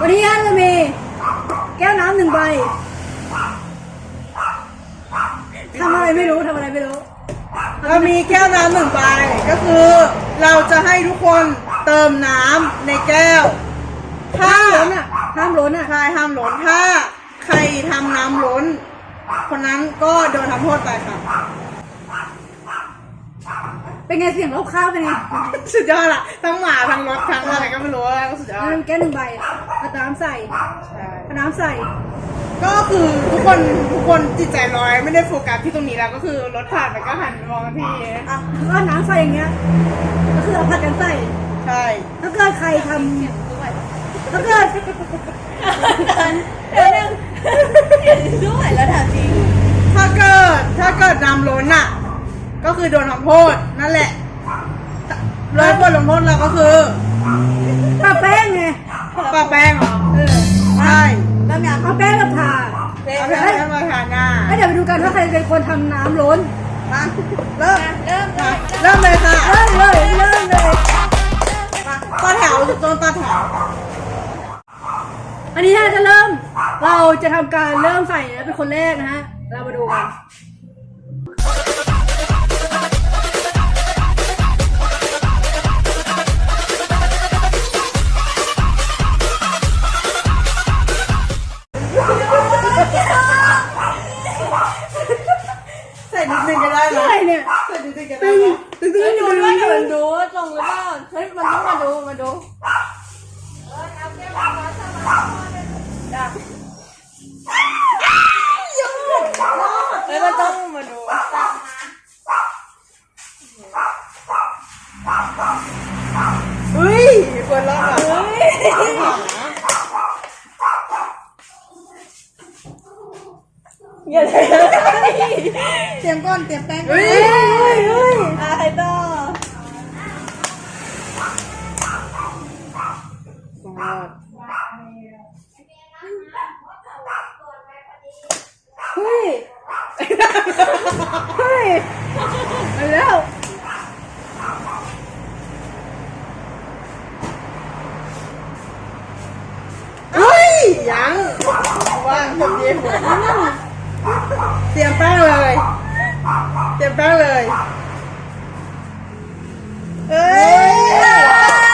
วันนี้เรามีแก้วน้ำหนึ่งใบทำอะไรไม่รู้ทำอะไรไม่รู้ เรามีแก้วน้ำหนึ่งใบก็คือเราจะให้ทุกคนเติมน้ำในแก้ว ถ้าล้นอะห้ามล้นอะใครห้ามล้นถ้าใครทำน้ำล้น คนนั้นก็โดนทำโทษไปค่ะ เป็นไงเสียงเราข้าวเป็นไงสุดยอดอะทั้งหมาทั้งรถทั้งอะไรก็ไม่รู้อะสุดยอดน้ำแก้วหนึ่งใบอะเอาน้ำใส่ใช่เอาน้ำใส่ ก็คือทุกคนทุกคนจิตใจลอยไม่ได้โฟกัสที่ตรงนี้แล้ว ก็คือรถผ่านไปก็หันมองที่อะแล้วก็น้ำใส่อย่างเงี้ย ก็คือเอาผัดกันใส่ใช่ถ้าเกิดใครทำถ้าเกิดด้วยแล้วถามจริงถ้าเกิดถ้าเกิดน้ำล้นอะ ก็คือโดนทำโทษนั่นแหละแล้วบทลงโทษเราก็คือปะแป้งไงปะแป้งเหรอเออใช่แล้วงานเอาแป้งกับทาเอาแป้งมาทาหน้าแล้วเดี๋ยวไปดูกันว่าใครเป็นคนทำน้ำล้นมาเริ่มเริ่มเลมายเริ่มเลยค่ะเริ่มเลยเริ่มเลยมาต่อแถวตรงต่อแถวอันนี้ถ้าจะเริ่ม เราจะทำการเริ่มใส่นะเป็นคนแรกนะฮะ เรามาดูกัน ดูมาดูเฮ้ยมันต้องมาดูเฮ้ยคนละอะเตรียมก้อนเตรียมแป้งเฮ้ยเฮ้ยเฮ้ยอะใครต่อ เฮ้ย เฮ้ยเอาแล้วเฮ้ย ยังว่างผมเย็นเตรียมแป้งเลย เตรียมแป้งเลยเอ้ย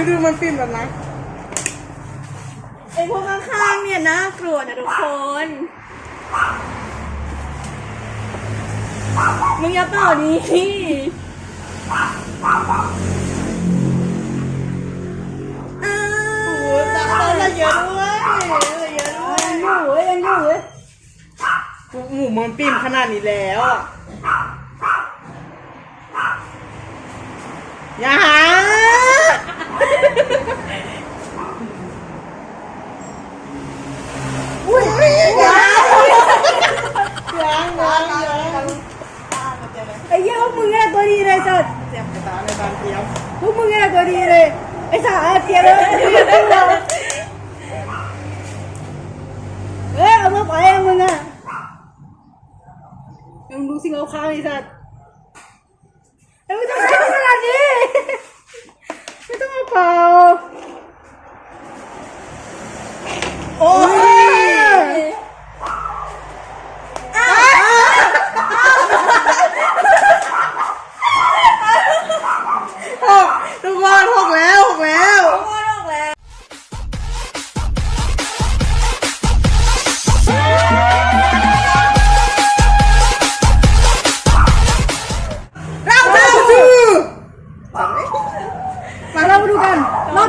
ดูดูมันฟินแบบนั้นไอพวกข้างๆเนี่ยน่ากลัวนะทุกคน มึงอย่าเป่านี้อ้าโอ้ตาเราเยอะด้วยเราเยอะด้วยยังอยู่เว้ยยังอยู่เว้ยหมูมันปิ่มขนาดนี้แล้วอะอย่าหา อุ้ย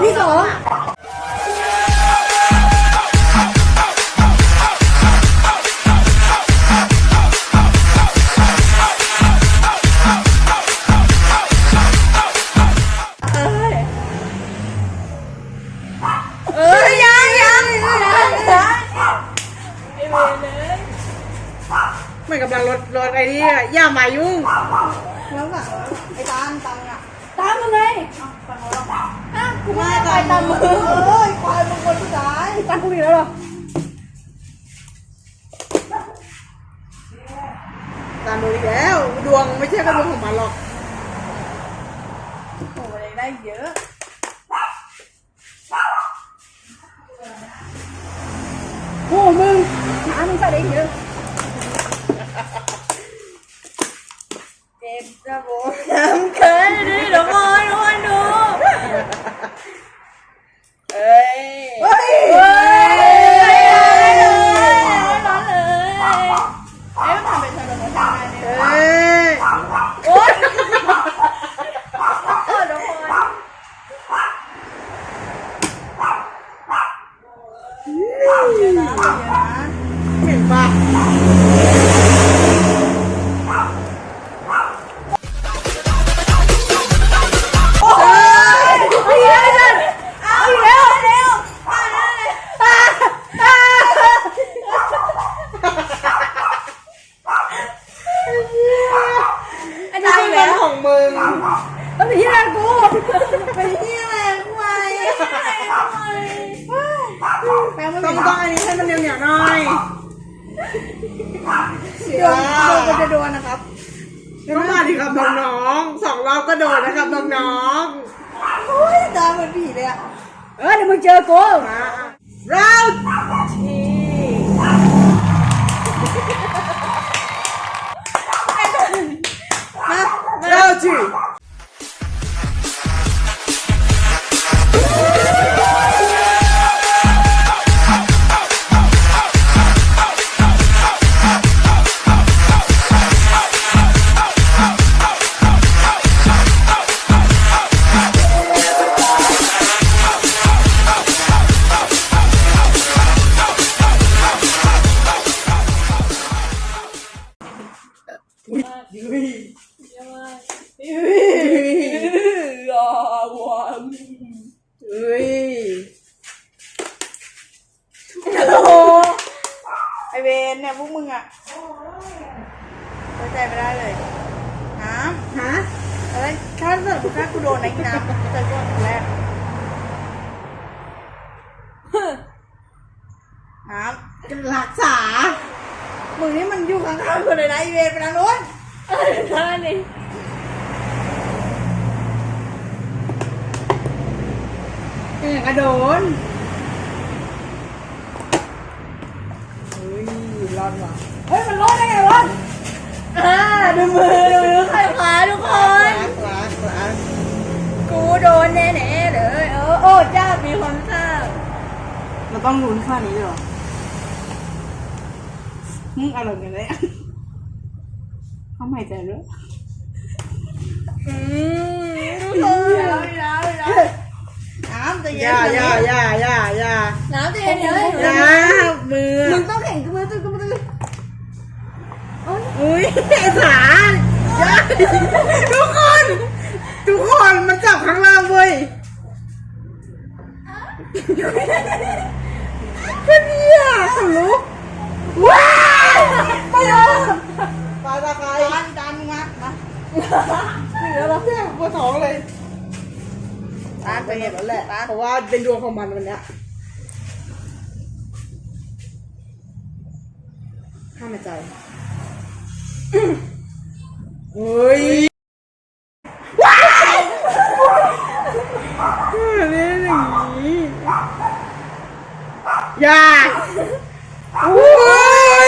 ที่สองเอ้ยยังยังยังมันกำลังลดลดไอ้นี่อะอย่ามายุ่งแล้วแบบไอ้ตามตังอะตามมาเลยอ้าวกูไม่ได้ไปตามมือเอ้ยควายมึงคนสุดท้ายตามกูอีกแล้วเหรอตามดูอีกแล้ว ดวงไม่ใช่กระดวงของมันหรอกโอ้ยได้เยอะโอ้มึงน้ำมึงใส่ได้เยอะ เออเดี๋ยวมึงเจอกูๆมาเราที่มาเราที่ มึงอะไว้ใจไม่ได้เลยน้ฮะำอะไรถ้าเกิดถ้ากูโดนไอ้น้ำจะโดนคนแรกน้จะรักษาำมึงนี่มันอยู่ข้างๆคนเลยนะไอเวนไปทางโน้นเออท่านี่เป็นอย่างกระโดนเฮ้ยร อดว่ะเฮ้ยมันรอดได้ไงวะอ่าดูมือดูมือใครขวาทุกคนรักรักรักกูโดนแน่ๆเลยเออโอ้จ้ามีคนข้างเราต้องลุ้นค่านี้ด้วยเหรอมึงอร่อยกันเลยเขาใหม่ใจด้วยอืมทุกคนน้ำจะเย็อนย่าอย่าอย่าอย่าอย่าน้ำจะเย็นเลยอย่ามือมึงต้องแข่งกับมือตึ้งกับมือ อุ้ยไอ้สารทุกคน ทุกคนมันจับข้างล่างเว้ยก็เนี่ยขนลุกว้าวไปเลยปลาตะไคร้จานจานมามาเหลือแล้วเนี่ยปวดท้องเลยจาเป็นแล้วแหละจานเพราะว่าเป็นดวงของมันวันเนี้ยห้ามหายใจ เฮ้ยว้าวเล่นอย่างนี้อย่าโอ้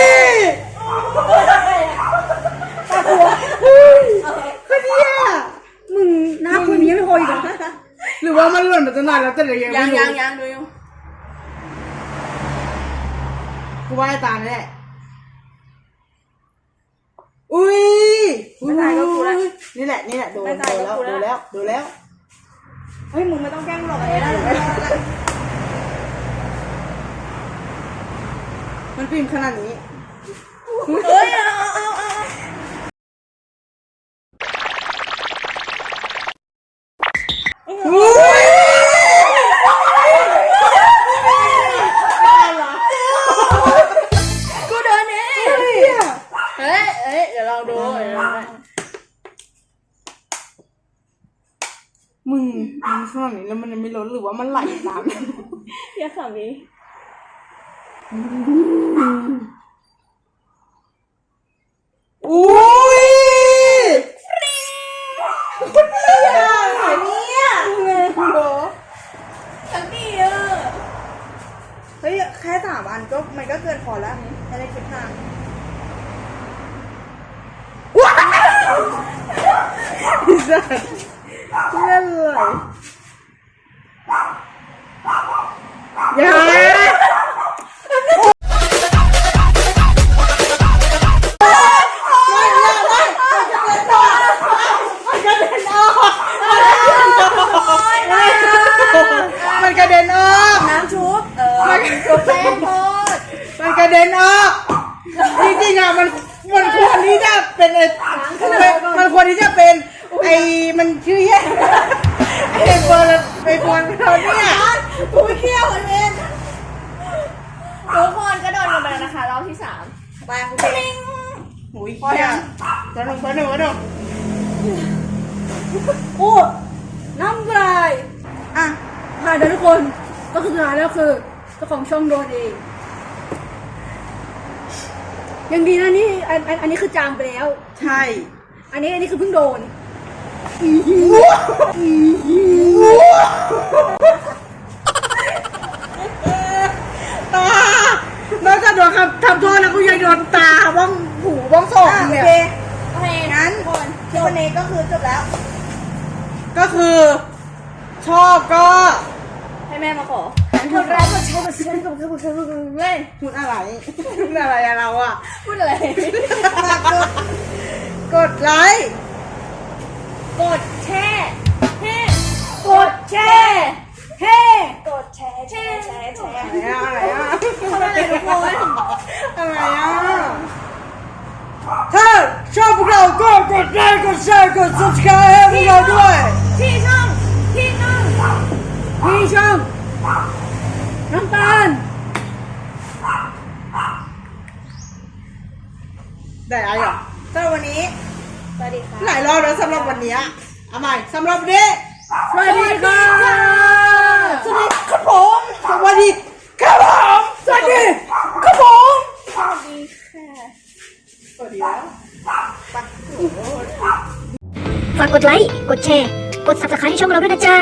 ยเฮ้ยก็เนี่ยมึงน้ำคุณยังไม่พออีกเหรอหรือว่ามันหล่นมาตั้งนานแล้วแต่เรายังยังยังยังดูอยู่กูว่าไอ้ตาแน่ อุ้ยอุ้ยนี่แหละนี่แหละโดนโดนแล้วโดนแล้วโดนแล้วเฮ้ยมึงไม่ต้องแกล้งหรอกไอ้นั่นมันพิมพ์ขนาดนี้เฮ้ยเอาเอาเอาอุ้ยกูโดนเองเฮ้ย โบมึงมึงขนาดนี้แล้วมันยังไม่ล้นหรือว่ามันไหลน้ำอย่าขำนี้อู้ยคุณเพื่อนไหนเนี่ยไงคุณโบฉันดีเออเฮ้ย แค่สามอันก็มันก็เกินพอแล้วให้ได้คิดนาน นี่สัตว์เล่นเลยอย่าไม่ไม่ไม่มันกระเด็นออก น้ำชุบ เออชุบแป้งทอดมันกระเด็นออก จริงๆอะมันมันควรที่จะ เป็นไอ้มันควรที่จะเป็นไอ้มันชื่อแย่ไอ้เบอร์ไอ้บอลเราเนี่ยกูไม่เคี่ยวมันเองทุกคนก็โดนกันไปแล้วนะคะรอบที่สามไปคุณเพ่งหุยพอยังเบอร์หนึ่งเบอร์หนึ่งเบอร์หนึ่งโอ้น้ำลายอะผ่านแล้วทุกคนก็คือสุดท้ายแล้วคือเจ้าของช่องโดนเอง ยังดีนะนี่อันอันอันนี้คือจางไปแล้ว ใช่ อันนี้อันนี้คือเพิ่งโดนตานอกจากโดนคำทำโทษแล้วกูยังโดนตาบ้องหูบ้องศอกอะโอเนี่ยเคโอเคงั้นคนที่วันนี้ก็คือจบแล้ว ก็คือ ชอบก็ให้แม่มาขอ พูดอะไรพูดใช้พูดใช้พูดใช้พูดใช้พูดเลยพูดอะไรพูดอะไรอะเราอะพูดอะไรฝากดกดไลค์กดแช่แช่กดแชร์เฮ้กดแชร์แชร์แชร์แชร์อะไรอะอะไรอะทำอะไรทุกคนอะไรอะถ้าชอบพวกเราก็กดไลค์กดแชร์กด subscribe ให้พวกเราด้วยที่ช่องที่ช่องพี่ช่อง น้ำตาล ได้อะไรเหรอสำหรับวันนี้ สวัสดีค่ะ หลายรอบแล้วสำหรับวันนี้เอาใหม่สำหรับวันนี้สวัสดีค่ะสวัสดีครับผมสวัสดีครับผมสวัสดีครับผมสวัสดีค่ะสวัสดีแล้วฝากกดไลค์ กดแชร์ กด subscribe ให้ช่องเราด้วยนะจ๊ะ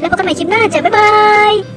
แล้วพบกันใหม่คลิปหน้าจ้ะบ๊ายบาย